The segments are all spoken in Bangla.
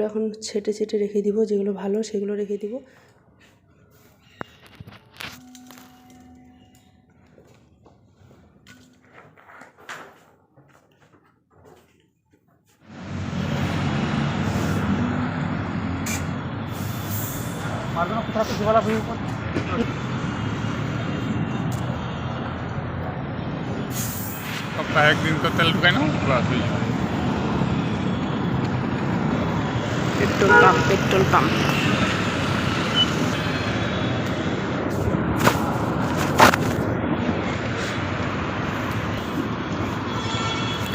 এগুলো এখন ছেটে ছেটে রেখে দিব, যেগুলো ভালো সেগুলো রেখে দিব। একদিন তো তেল ঢুকাই না বাস হয়ে যাবে পেট্রোল পাম্প। Petrol pump.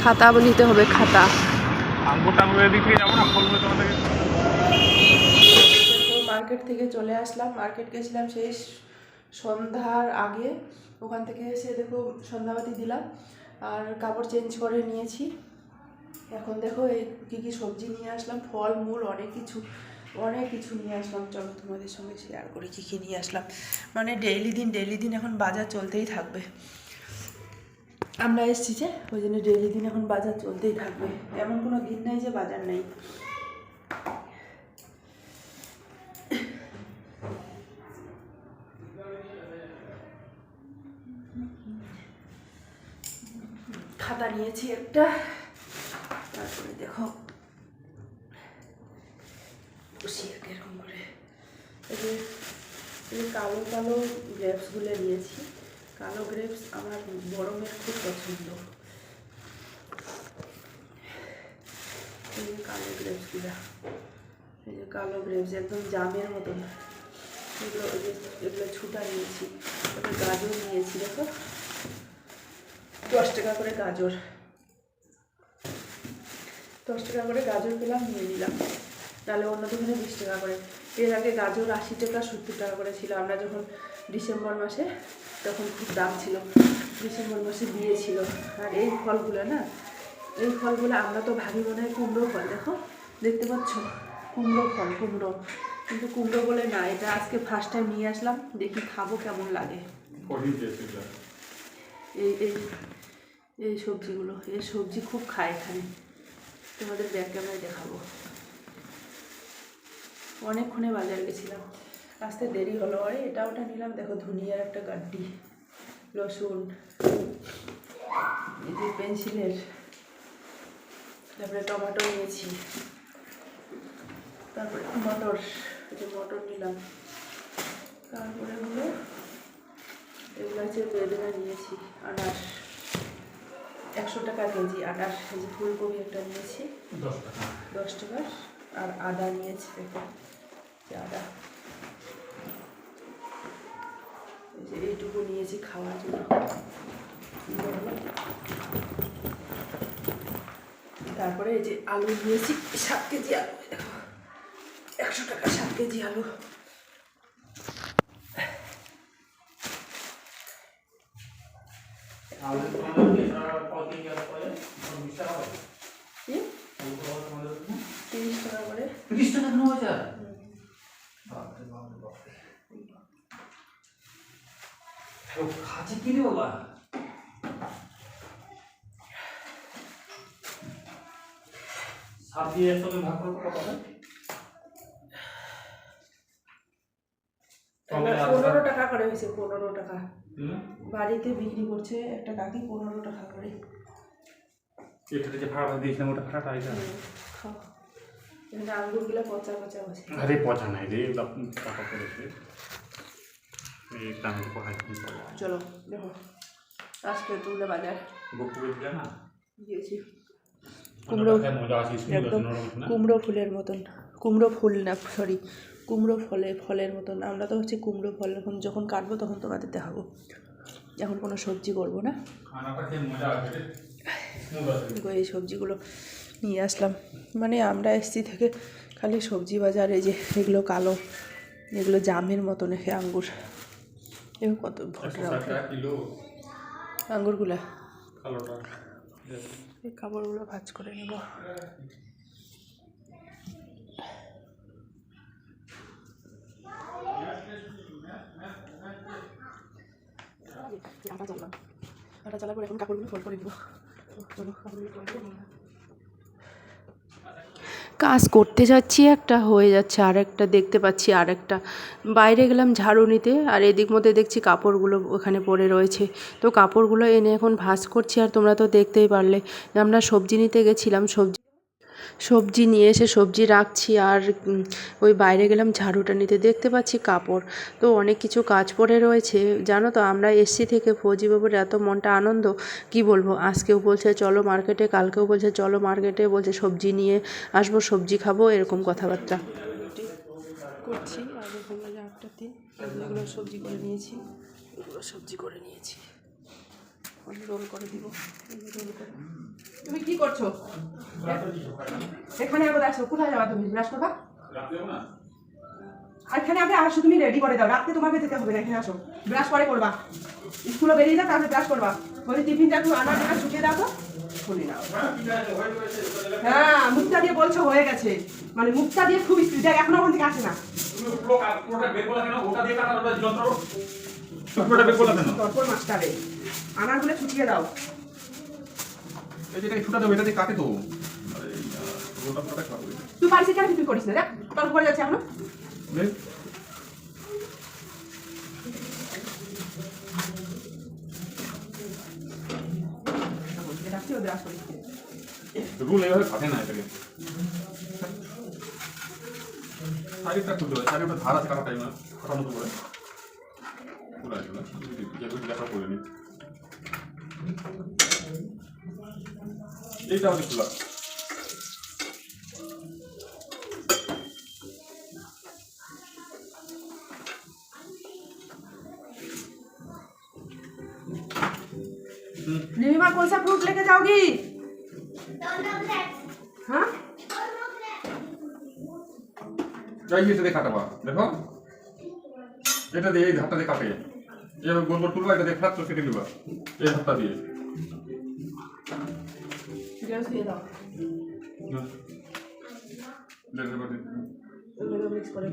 খাতা নিতে হবে খাতা। মার্কেট থেকে চলে আসলাম। মার্কেট গেছিলাম সেই সন্ধ্যার আগে। ওখান থেকে এসে দেখো সন্ধ্যাবাতি দিলাম। আর কাপড় চেঞ্জ করে নিয়েছি। এখন দেখো এই কী কী সবজি নিয়ে আসলাম, ফল, মূল, অনেক কিছু অনেক কিছু নিয়ে আসলাম। চলো তোমাদের সঙ্গে শেয়ার করি কী কী নিয়ে আসলাম। মানে ডেইলি দিন ডেইলি দিন এখন বাজার চলতেই থাকবে। আমরা এসছি যে, ওই জন্য ডেইলি দিন এখন বাজার চলতেই থাকবে। এমন কোনো দিন নেই যে বাজার নেই। খাতা নিয়েছি একটা। তারপরে দেখো বসি এরকম করে এই কালো কালো গ্রেপসগুলো নিয়েছি কালো গ্রেপস আমার মেয়ের খুব পছন্দ কালো গ্রেপসগুলো এই যে কালো গ্রেপস একদম জামের মতন এগুলো ওই যে এগুলো ছুটা নিয়েছি গাজর নিয়েছি দেখো দশ টাকা করে গাজর দশ টাকা করে গাজর পেলাম নিয়ে নিলাম নাহলে অন্য দোকানে বিশ টাকা করে। এর আগে গাজর আশি টাকা সত্তর টাকা করে ছিল। আমরা যখন ডিসেম্বর মাসে তখন খুব দাম ছিল। ডিসেম্বর মাসে দিয়েছিল। আর এই ফলগুলো না এই ফলগুলো আমরা তো ভাবি মনে হয় কুমড়ো ফল। দেখো দেখতে পাচ্ছ? কুমড়ো ফল কুমড়ো। কিন্তু কুমড়ো বলে না এটা আজকে ফার্স্ট টাইম নিয়ে আসলাম। দেখি খাব কেমন লাগে। এই এই এই সবজিগুলো এই সবজি খুব খায় এখানে। তোমাদের ব্যাক ক্যামেরায় দেখাবো। অনেকক্ষণে বাজার গেছিলাম। আসতে দেরি হলো। আরে, এটা ওটা নিলাম। দেখো, ধনিয়ার একটা গাড্ডি রসুন এই যে পেন্সিলের। তারপরে টমেটো নিয়েছি। তারপরে মটর যে মটর নিলাম। তারপরে হলো এগুলো হচ্ছে বেদনা নিয়েছি আনাস একশো টাকা কেজি আনাস এই যে ফুলকপি একটা নিয়েছি। দশ টাকা। আর আদা নিয়েছি দেখো আদা। এই যে এইটুকু নিয়েছি খাওয়ার জন্য। তারপরে এই যে আলু নিয়েছি সাত কেজি আলু। একশো টাকা সাত কেজি আলু কি তিরিশ টাকা করে খাচ্ছে কি রে বাবা সাত দিয়ে একসাথে ভাগ করব কত হবে? পনেরো টাকা করে হয়েছে পনেরো টাকা। হুম? বাড়িতে বিক্রি করছে একটা কাকি পনেরো টাকা করে। এটাতে যে ভাড়া দিয়েছিলাম ওটা ভাড়াটা এখানে আঙ্গুরগুলো পচা পচা আছে আরে পচা নাই রে টাকা করেছে এই টাঙ্গি পড়াই চলো দেখো। আজকে তুলে বাজার। গপু দিলে না? দিয়েছি। কুমড়ো আছে একদম কুমড়ো ফুলের মতন কুমড়ো ফুল না সরি কুমড়ো ফলে ফলের মতন। আমরা তো হচ্ছে কুমড়ো ফল এখন যখন কাটবো তখন তোমাদের দেখাবো। এখন কোনো সবজি করব না। এই সবজিগুলো নিয়ে আসলাম। মানে আমরা এসছি থেকে খালি সবজি বাজার এই যে এগুলো কালো এগুলো জামের মতন এখে আঙ্গুর। এগুলো কত ভোটরা আঙ্গুরগুলা। কালোটা। এই কাপড়গুলো ভাজ করে নেব। আটা চাললাম আটা চালার পরে এখন কাপড়গুলো ফোল্ড করে দিব চলো, কাপড়গুলো fold করে। কাজ করতে যাচ্ছি একটা, হয়ে যাচ্ছে আর একটা দেখতে পাচ্ছি আর একটা বাইরে গেলাম ঝাড়ু নিতে, আর এদিক মধ্যে দেখছি কাপড়গুলো ওখানে পড়ে রয়েছে। তো কাপড়গুলো এনে এখন ভাঁজ করছি, আর তোমরা তো দেখতেই পারলে আমরা সবজি নিতে গেছিলাম, সবজি সবজি নিয়ে এসে সবজি রাখছি আর ওই বাইরে গেলাম ঝাড়ুটা নিতে। দেখতে পাচ্ছি কাপড়। তো অনেক কিছু কাজ পড়ে রয়েছে। জানো তো, আমরা এসছি থেকে ফৌজিবাবুর এত মনটা আনন্দ, কি বলব? আজকেও বলছে, চলো মার্কেটে কালকেও বলছে, চলো মার্কেটে বলছে, সবজি নিয়ে আসব, সবজি খাব, এরকম কথাবার্তা। করছি, আর এগুলো সবজি করে নিয়েছি। এগুলো সবজি করে নিয়েছি। রোল করে দিব। রোল করে তুমি কি করছ? এখানে আবার আসো কোথায় যাবা তুমি? ব্রাশ করবা? এখানে আগে আসো, তুমি রেডি করে দাও। রাত্রে তোমাকে যেতে হবে না, এখানে আসো। ব্রাশ পরে করবা। স্কুলে বেরিয়ে যাও, তারপরে ব্রাশ করবা। বলি টিফিনটা একটু আনার জন্য শুকিয়ে দাও তো। না হ্যাঁ মুখটা দিয়ে বলছো, হয়ে গেছে। মানে মুখটা দিয়ে খুব স্পিড এখনও ওখান থেকে আসে না। তারপর মাস্টারে। আনারগুলো ছুটিয়ে দাও। তুই পারিস কেন তুই করিস না? দেখ তর্ক করে যাচ্ছে এখনও। রাখছি ও করিস রুল এভাবে থাকে না এটাকে। শাড়িটা খুলতে হবে শাড়ির উপরে ধার আছে কাটা টাইম না মতো করে। খুলে আসবে না যেগুলো দেখা করে নি এইটা হচ্ছে খোলা नीलिमा कौन सा फ्रूट लेके जाओगी हाँ যাই এটা দিয়ে কাটাবা দেখো এটা দিয়ে এই ধারটা দিয়ে কাটে এভাবে গোল গোল তুলবা এটা দিয়ে খাচ্ছ কেটে নিবা। এই হাতটা দিয়ে। মিক্স করে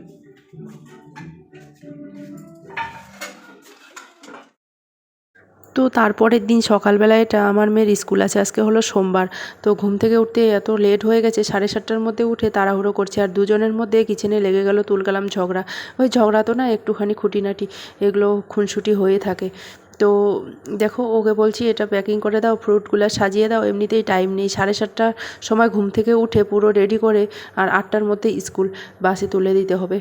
তো তারপরের দিন সকালবেলায় এটা আমার মেয়ের স্কুল আছে, আজকে হলো সোমবার। তো ঘুম থেকে উঠতে এত লেট হয়ে গেছে, সাড়ে সাতটার মধ্যে উঠে তাড়াহুড়ো করছে আর দুজনের মধ্যে কিচেনে লেগে গেল তুলকালাম ঝগড়া। ওই ঝগড়া তো না একটুখানি খুঁটিনাটি, এগুলো খুনসুটি হয়ে থাকে। তো দেখো ওকে বলছি, এটা প্যাকিং করে দাও ফ্রুটগুলো সাজিয়ে দাও, এমনিতেই টাইম নেই। সাড়ে সাতটার সময় ঘুম থেকে উঠে পুরো রেডি করে আর আটটার মধ্যে স্কুল বাসে তুলে দিতে হবে।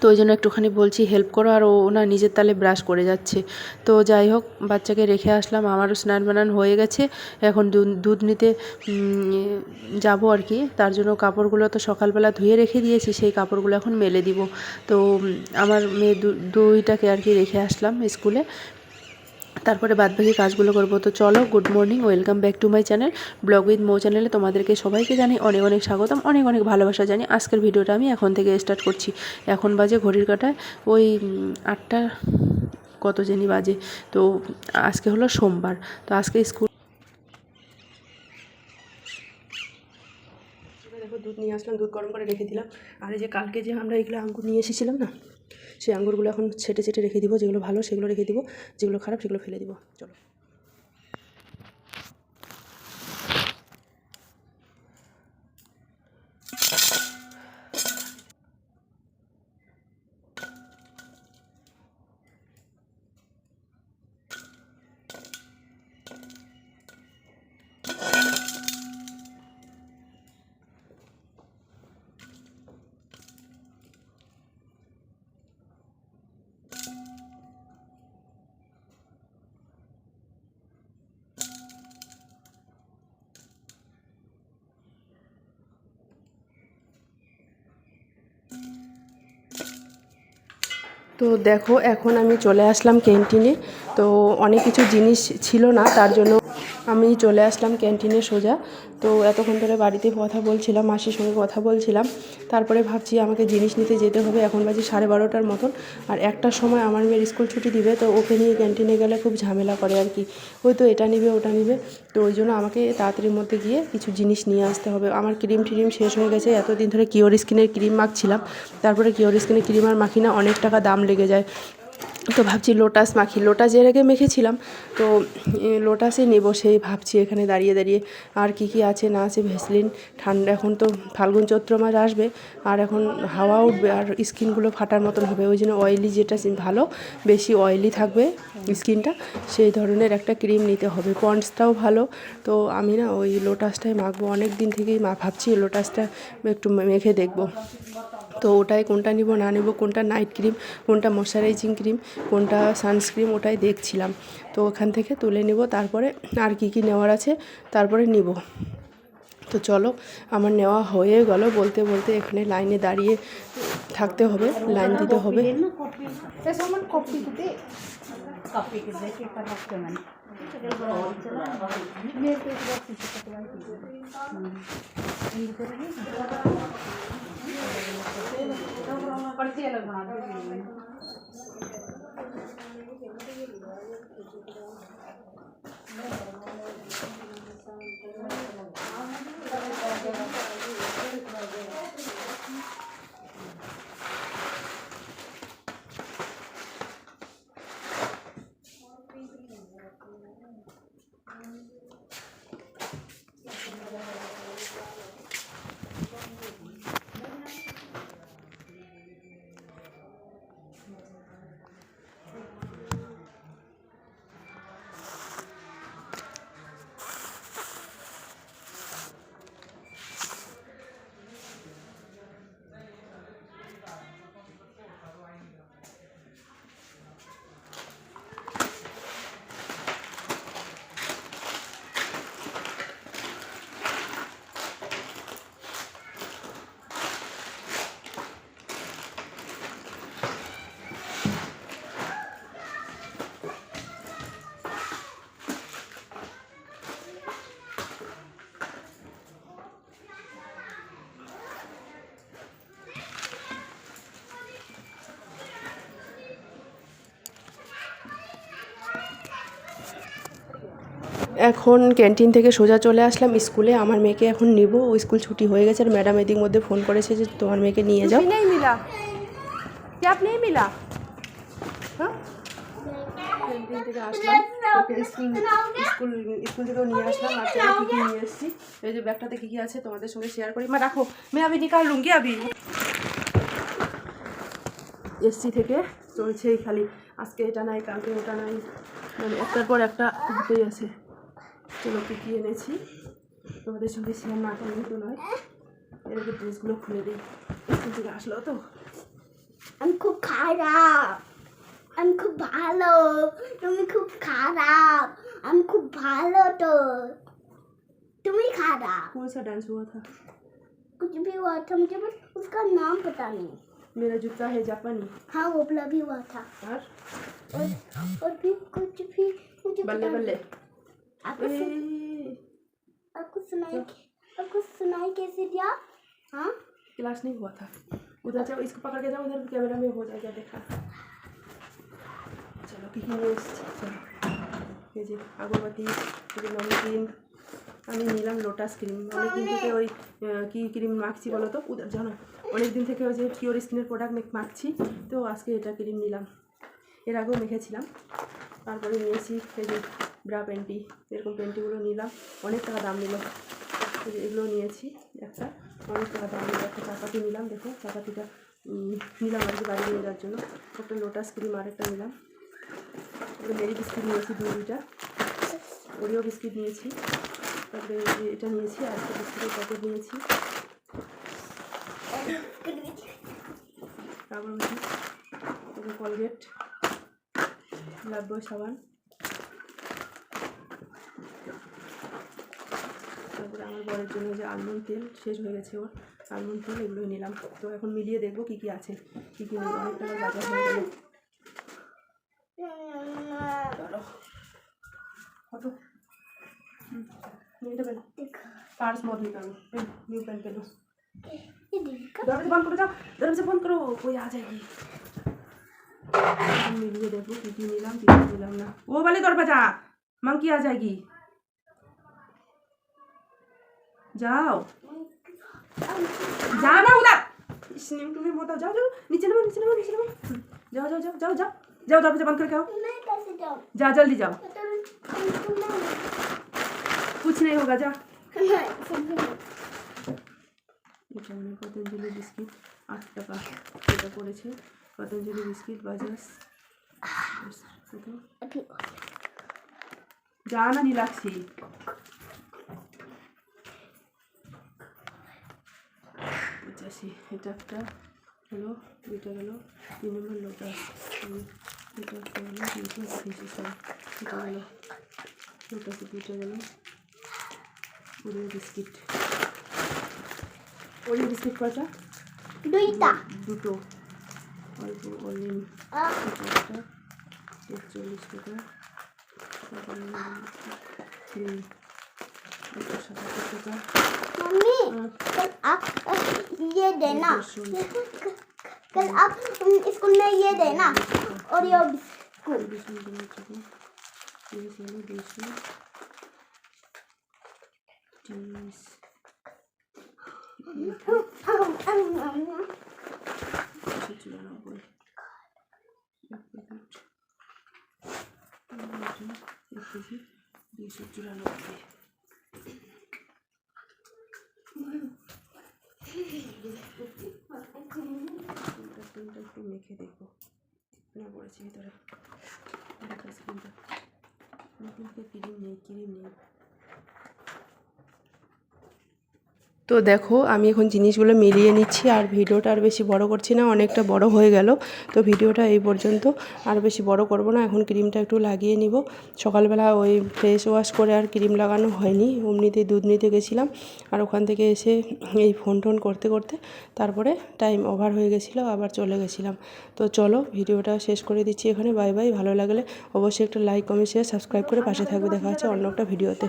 তো ওই জন্য একটুখানি বলছি হেল্প করো। আর ও না নিজের তালে ব্রাশ করে যাচ্ছে। তো যাই হোক, বাচ্চাকে রেখে আসলাম। আমারও স্নান বানান হয়ে গেছে। এখন দুধ নিতে যাব আর কি। তার জন্য কাপড়গুলো তো সকালবেলা ধুয়ে রেখে দিয়েছি, সেই কাপড়গুলো এখন মেলে দিব। তো আমার মেয়ে দুইটাকে আর কি রেখে আসলাম স্কুলে। তারপরে বাদবাকি কাজগুলো করব। তো চলো good morning welcome back to my channel vlog with মো চ্যানেলে তোমাদেরকে সবাইকে জানি অনেক অনেক স্বাগতম, অনেক অনেক ভালোবাসা জানি। আজকের ভিডিওটা আমি এখন থেকে স্টার্ট করছি। এখন বাজে ঘড়ির কাটায় ওই আটটা কত জানি বাজে। তো আজকে হলো সোমবার, তো আজকে স্কুল দুধ নিয়ে আসলাম, দুধ গরম করে রেখে দিলাম। আর এই যে কালকে যে আমরা এগুলো আঙ্গুর নিয়ে এসেছিলাম না সেই আঙুরগুলো এখন ছেটে ছেটে রেখে দিব, যেগুলো ভালো সেগুলো রেখে দিব, যেগুলো খারাপ সেগুলো ফেলে দিব। চলো। তো দেখো, এখন আমি চলে আসলাম ক্যান্টিনে তো অনেক কিছু জিনিস ছিল না, তার জন্য আমি চলে আসলাম ক্যান্টিনে সোজা। তো এতক্ষণ ধরে বাড়িতে কথা বলছিলাম, মাসির সঙ্গে কথা বলছিলাম। তারপরে ভাবছি আমাকে জিনিস নিতে যেতে হবে। এখন বাজে সাড়ে বারোটার মতন। আর একটার সময় আমার মেয়ের স্কুল ছুটি দিবে, তো ওকে নিয়ে ক্যান্টিনে গেলে খুব ঝামেলা করে আর কি। ওই তো এটা নিবে, ওটা নিবে। তো ওই জন্য আমাকে তাড়াতাড়ির মধ্যে গিয়ে কিছু জিনিস নিয়ে আসতে হবে। আমার ক্রিম ট্রিম শেষ হয়ে গেছে। এতদিন ধরে কিওর স্কিনের ক্রিম মাখছিলাম। তারপরে কিওর স্কিনের ক্রিম আর মাখি না, অনেক টাকা দাম লেগে যায়। তো ভাবছি লোটাস মাখি। লোটাস এর আগে মেখেছিলাম তো এ, লোটাসে নেব সেই ভাবছি এখানে দাঁড়িয়ে দাঁড়িয়ে। আর কি কি আছে না আছে ভেসলিন ঠান্ডা এখন তো ফাল্গুন চৈত্র মাস আসবে। আর এখন হাওয়া উঠবে আর স্কিনগুলো ফাটার মতন হবে। ওই জন্য অয়েলি যেটা ভালো বেশি অয়েলি থাকবে স্কিনটা সেই ধরনের একটা ক্রিম নিতে হবে। পন্ডসটাও ভালো। তো আমি না ওই লোটাসটাই মাখবো। অনেক দিন থেকেই ভাবছি লোটাসটা একটু মেখে দেখব। তো ওটাই কোনটা নিব, না নেব, কোনটা নাইট ক্রিম কোনটা ময়শ্চারাইজিং ক্রিম কোনটা সানস্ক্রিম ওটাই দেখছিলাম। তো ওখান থেকে তুলে নেব, তারপরে আর কি কি নেওয়ার আছে তারপরে নিব। তো চলো, আমার নেওয়া হয়ে গেল, বলতে বলতে এখানে লাইনে দাঁড়িয়ে থাকতে হবে, লাইন দিতে হবে। படிச்சு এখন ক্যান্টিন থেকে সোজা চলে আসলাম স্কুলে। আমার মেয়েকে এখন নিব। ও স্কুল ছুটি হয়ে গেছে আর ম্যাডাম এদিক মধ্যে ফোন করেছে যে তোমার মেয়েকে নিয়ে যাও। নেই মিলা। ক্যাব নেই মিলা? হ্যাঁ? ক্যান্টিন থেকে আসলাম। স্কুল স্কুল থেকেও নিয়ে আসলাম। আর নিয়ে এসেছি? এই যে ব্যাগটাতে আছে তোমাদের সঙ্গে শেয়ার করি। মা রাখো। আমি নিকাল এসসি থেকে। চলছেই খালি। আজকে এটা নাই কালকে ওটা নাই। মানে একটার পর একটা হতেই আছে। চলো কী কী এনেছি তোমাদের সঙ্গে শেয়ার না করলে তো নয় এরকম ড্রেসগুলো খুলে দিই স্কুল থেকে আসলো তো আমি খুব খারাপ আমি খুব ভালো তুমি খুব খারাপ আমি খুব ভালো তো তুমি खाराप कौन सा डांस हुआ था कुछ भी हुआ था मुझे बस उसका नाम पता नहीं मेरा जूता है जापानी हाँ वो वाला भी हुआ था और और, और भी कुछ भी मुझे बल्ले पता बल्ले नहीं। आपको ए, सुन- आपको सुनाई आपको सुनाई कैसे दिया हाँ क्लास नहीं हुआ था उधर जाओ इसको पकड़ के जाओ उधर कैमरा में हो जाएगा देखा चलो কি কি নিয়ে এসেছি চলো এই যে আগরবাতি এই যে নমকিন আমি নিলাম লোটাস ক্রিম অনেকদিন থেকে ওই আহ, কি ক্রিম মাখছি বলো তো উদার জানো অনেকদিন থেকে ওই যে পিওর স্কিনের প্রোডাক্ট মাখছি তো আজকে এটা ক্রিম নিলাম এর আগেও মেখেছিলাম তারপরে নিয়েছি এই যে ব্রা প্যান্টি এরকম প্যান্টিগুলো নিলাম। অনেক টাকা দাম নিল এগুলো নিয়েছি একটা। অনেক টাকা দাম নিল একটা চাপাতি নিলাম দেখো চাপাতিটা নিলাম আর কি বাড়ি নিয়ে যাওয়ার জন্য। একটা লোটাস ক্রিম আর একটা নিলাম। একটা মেরি বিস্কিট নিয়েছি দুই দুইটা। ওরিও বিস্কিট নিয়েছি। তারপরে এটা নিয়েছি, আর একটা বিস্কিটের প্যাকেট নিয়েছি। তারপর কলগেট লাইফবয় সাবান। তারপরে আমার বরের জন্য যে আলমন তেল শেষ হয়ে গেছে ওর আলমন তেল এগুলোই নিলাম। তো এখন মিলিয়ে দেখব কি কি আছে, কি কি অনেক টাকার বাজার হয়ে গেল। পার্স বন্ধ করে, যাও। বন্ধ করো। মিলিয়ে দেখব নিলাম ও বলে দরবাজা মাংকি আ যায়গি मंकी आ जाएगी जाओ जाना उधर इस नीम तुम्हें मत आओ जाओ जाओ नीचे नमो नीचे नमो नीचे नमो हम्म, जाओ जाओ जाओ जाओ जाओ जाओ दरवाजा बंद करके आओ मैं कैसे जाऊँ जा जल्दी जाओ तो तुम नहीं कुछ नहीं होगा जा नहीं फिर भी नहीं। এটা মানে পতঞ্জলি বিস্কিট আট টাকা এটা পড়েছে পতঞ্জলি বিস্কিট বাজাজ কত? अभी যা না নীলাক্ষী পঁচাশি এটা একটা হলো এটা হলো দুই নম্বর লোটাস এটা একটা হলো লোটাস ডিসিশন এটা হলো লোটাস এটা হলো ওরিও বিস্কিট ওরিও বিস্কিট কয়টা? দুইটা। দুটো। অল্প অলিম। একটা। একচল্লিশ টাকা। मम्मी कल आप ये देना कल आप स्कूल में ये देना और ये बिस्कुट Thank you. কোনটা দেখব। না পড়েছে ভিতরে। কোনটা ক্রিম নেই ক্রিম নেই। তো দেখো, আমি এখন জিনিসগুলো মিলিয়ে নিচ্ছি আর ভিডিওটা আর বেশি বড় করছি না, অনেকটা বড় হয়ে গেল। তো ভিডিওটা এই পর্যন্ত, আর বেশি বড় করব না, এখন ক্রিমটা একটু লাগিয়ে নিব। সকালবেলা ওই ফেস ওয়াশ করে আর ক্রিম লাগানো হয়নি, অমনিতেই দুধ নিতে গেছিলাম। আর ওখান থেকে এসে এই ফোন টোন করতে করতে তারপরে টাইম ওভার হয়ে গেছিল, আবার চলে গেছিলাম। তো চলো, ভিডিওটা শেষ করে দিচ্ছি এখানে বাই বাই ভালো লাগলে অবশ্যই একটা লাইক কমেন্ট শেয়ার সাবস্ক্রাইব করে পাশে থাকবে, দেখা হচ্ছে অন্য একটা ভিডিওতে